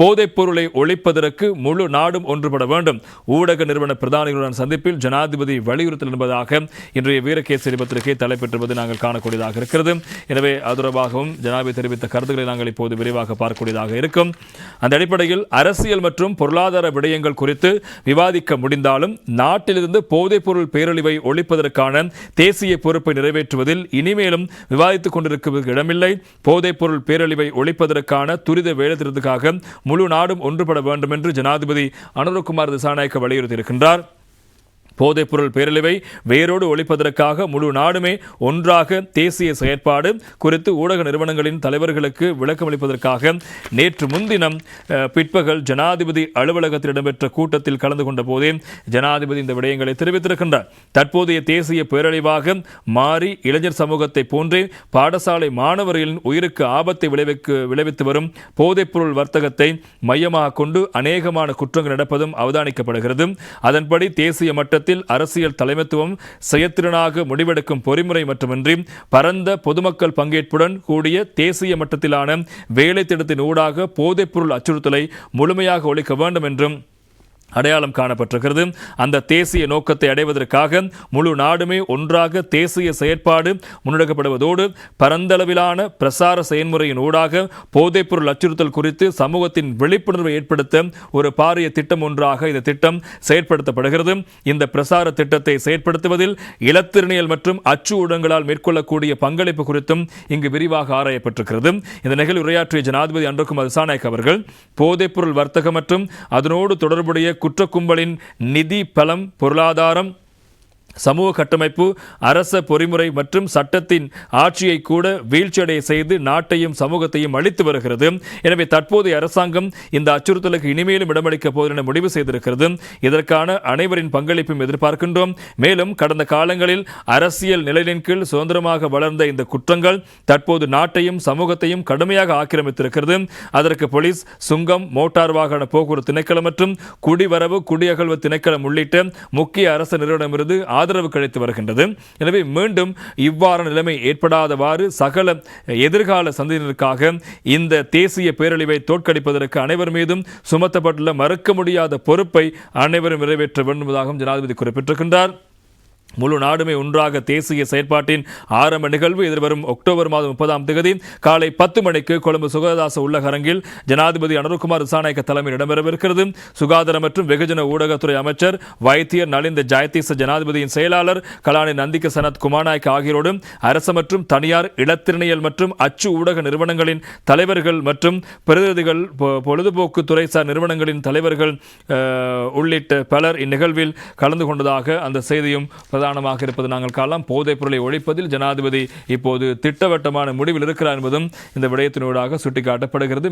போதைப் பொருளை ஒழிப்பதற்கு முழு நாடும் ஒன்றுபட வேண்டும். ஊடக நிறுவன பிரதானிகளுடன் சந்திப்பில் ஜனாதிபதி வலியுறுத்தல் என்பதாக இன்றைய வீரகேசரி பத்திரிகை தலைப்பெற்றுவது நாங்கள் காணக்கூடியதாக இருக்கிறது. எனவே அது தொடர்பாகவும் ஜனாதிபதி தெரிவித்த கருத்துக்களை நாங்கள் இப்போது விரிவாக பார்க்கக்கூடியதாக இருக்கும். அந்த அடிப்படையில் அரசியல் மற்றும் பொருளாதார விடயங்கள் குறித்து விவாதிக்க முடிந்தாலும் நாட்டிலிருந்து போதைப் பொருள் பேரழிவை ஒழிப்பதற்கான தேசிய பொறுப்பை நிறைவேற்றுவதில் இனிமேலும் விவாதித்துக் கொண்டிருக்க இடமில்லை. போதைப் பொருள் பேரழிவை ஒழிப்பதற்கான துரித வேலைத்திட்டத்துக்காக முழு நாடும் ஒன்றுபட வேண்டும் என்று ஜனாதிபதி அனுரகுமார் திசாநாயக்க வலியுறுத்தியிருக்கின்றார். போதைப்பொருள் பேரழிவை வேரோடு ஒழிப்பதற்காக முழு நாடுமே ஒன்றாக தேசிய செயற்பாடு குறித்து ஊடக நிறுவனங்களின் தலைவர்களுக்கு விளக்கமளிப்பதற்காக நேற்று முன்தினம் பிற்பகல் ஜனாதிபதி அலுவலகத்தில் இடம்பெற்ற கூட்டத்தில் கலந்து கொண்ட போதே ஜனாதிபதி இந்த விடயங்களை தெரிவித்திருக்கின்றார். தற்போதைய தேசிய பேரழிவாக மாறி இளைஞர் சமூகத்தை போன்றே பாடசாலை மாணவர்களின் உயிருக்கு ஆபத்தை விளைவிக்கு விளைவித்து வரும் போதைப்பொருள் வர்த்தகத்தை மையமாக கொண்டு அநேகமான குற்றங்கள் நடப்பதும் அவதானிக்கப்படுகிறது. அதன்படி தேசிய மட்டத்தில் அரசியல் தலைமைத்துவம் செயத்திறனாக முடிவெடுக்கும் பொறிமுறை மட்டுமின்றி பரந்த பொதுமக்கள் பங்கேற்புடன் கூடிய தேசிய மட்டத்திலான வேலை திட்டத்தின் ஊடாக போதைப்பொருள் அச்சுறுத்தலை முழுமையாக ஒழிக்க வேண்டும் என்றும் அடையாளம் காணப்பட்டிருக்கிறது. அந்த தேசிய நோக்கத்தை அடைவதற்காக முழு நாடுமே ஒன்றாக தேசிய செயற்பாடு முன்னெடுக்கப்படுவதோடு பரந்தளவிலான பிரசார செயல்முறையின் ஊடாக போதைப்பொருள் அச்சுறுத்தல் குறித்து சமூகத்தின் விழிப்புணர்வை ஏற்படுத்த ஒரு பாரிய திட்டம் ஒன்றாக இந்த திட்டம் செயற்படுத்தப்படுகிறது. இந்த பிரசார திட்டத்தை செயற்படுத்துவதில் இலத்திரனியல் மற்றும் அச்சு ஊடகங்களால் மேற்கொள்ளக்கூடிய பங்களிப்பு குறித்தும் இங்கு விரிவாக ஆராயப்பட்டிருக்கிறது. இந்த நிகழ்வு உரையாற்றிய ஜனாதிபதி அன்றகுமார் திசாநாயக் அவர்கள் போதைப்பொருள் வர்த்தகம் மற்றும் அதனோடு தொடர்புடைய குற்ற கும்பலின் நிதி பலம் பொருளாதாரம் சமூக கட்டமைப்பு அரச பொறிமுறை மற்றும் சட்டத்தின் ஆட்சியை கூட வீழ்ச்சியடைய செய்து நாட்டையும் சமூகத்தையும் அழித்து வருகிறது. எனவே தற்போதைய அரசாங்கம் இந்த அச்சுறுத்தலுக்கு இனிமேலும் இடமளிக்க போவதென முடிவு செய்திருக்கிறது. இதற்கான அனைவரின் பங்களிப்பும் எதிர்பார்க்கின்றோம். மேலும் கடந்த காலங்களில் அரசியல் நிலையின் கீழ் சுதந்திரமாக வளர்ந்த இந்த குற்றங்கள் தற்போது நாட்டையும் சமூகத்தையும் கடுமையாக ஆக்கிரமித்திருக்கிறது. அதற்கு போலீஸ் சுங்கம் மோட்டார் வாகன போக்குவரத்து திணைக்களம் மற்றும் குடிவரவு குடியகழ்வு திணைக்களம் உள்ளிட்ட முக்கிய அரசு நிறுவனமிருந்து ஆதரவு கிடைத்து வருகின்றது. எனவே மீண்டும் இவ்வாறு நிலைமை ஏற்படாதவாறு சகல எதிர்கால சந்ததியினருக்காக இந்த தேசிய பேரழிவை தோற்கடிப்பதற்கு அனைவர் மீதும் சுமத்தப்பட்டுள்ள மறுக்க முடியாத பொறுப்பை அனைவரும் நிறைவேற்ற வேண்டும் என்பதாகவும் ஜனாதிபதி குறிப்பிட்டிருக்கின்றார். முழு நாடுமே ஒன்றாக தேசிய செயற்பாட்டின் ஆரம்ப நிகழ்வு எதிர்வரும் அக்டோபர் மாதம் முப்பதாம் தேதி. காலை பத்து மணிக்கு கொழும்பு சுகதாச உள்ளகரங்கில் ஜனாதிபதி அனுர்குமார் திசாநாயக்க தலைமையில் இடம்பெறவிருக்கிறது. சுகாதார மற்றும் வெகுஜன ஊடகத்துறை அமைச்சர் வைத்தியர் நலிந்த ஜெயதீச ஜனாதிபதியின் செயலாளர் கலானி நந்திக்க சனத் குமாநாயக்க ஆகியோரும் அரசு மற்றும் தனியார் இளத்திறனியல் மற்றும் அச்சு ஊடக நிறுவனங்களின் தலைவர்கள் மற்றும் பிரதிநிதிகள் பொ- பொழுதுபோக்கு துறைசார் நிறுவனங்களின் தலைவர்கள் உள்ளிட்ட பலர் இந்நிகழ்வில் கலந்து கொண்டதாக அந்த செய்தியும் பிரதானமாக இருப்பது நாங்கள் காணலாம். போதைப் பொருளை ஒழிப்பதில் ஜனாதிபதி இப்போது திட்டவட்டமான முடிவில் இருக்கிறார் என்பதும் இந்த விடயத்தினூடாக சுட்டிக்காட்டப்படுகிறது.